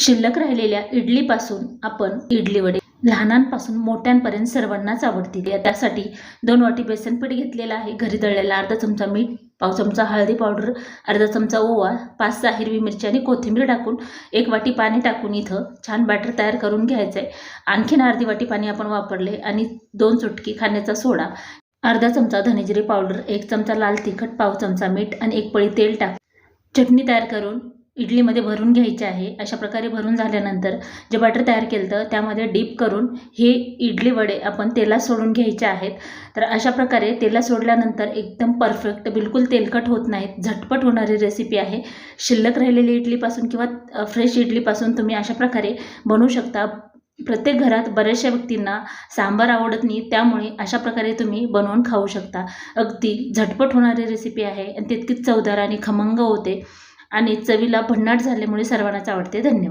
शिल्लक राहिलेल्या इडलीपासून आपण इडली वडे लहानांपासून मोठ्यांपर्यंत सर्वांनाच आवडतील. या त्यासाठी दोन वाटी बेसन पीठ घेतलेलं आहे. घरी दळलेला अर्धा चमचा मीठ पाव चमचा हळदी पावडर अर्धा चमचा ओवा पाच सहा हिरवी मिरची आणि कोथिंबीर टाकून एक वाटी पाणी टाकून इथं छान बॅटर तयार करून घ्यायचं आहे आणखीन अर्धी वाटी पाणी आपण वापरले आणि दोन चुटकी खाण्याचा सोडा अर्धा चमचा धनेजिरे पावडर एक चमचा लाल तिखट पाव चमचा मीठ आणि एक पळी तेल टाक चटणी तयार करून इडलीमध्ये भरून घ्यायचे आहे अशा प्रकारे भरून झाल्यानंतर जे बटर तयार केलं तर त्यामध्ये डीप करून हे इडली वडे आपण तेलात सोडून घ्यायचे आहेत. तर अशा प्रकारे तेलात सोडल्यानंतर एकदम परफेक्ट बिलकुल तेलकट होत नाहीत झटपट होणारी रेसिपी आहे. शिल्लक राहिलेली इडलीपासून किंवा फ्रेश इडलीपासून तुम्ही अशा प्रकारे बनवू शकता. प्रत्येक घरात बऱ्याचशा व्यक्तींना सांबार आवडत नाही त्यामुळे अशा प्रकारे तुम्ही बनवून खाऊ शकता. अगदी झटपट होणारी रेसिपी आहे आणि तितकीच चवदार आणि खमंग होते. आणि चवीला भन्नाट झाल्यामुळे सर्वांनाच आवडते. धन्यवाद.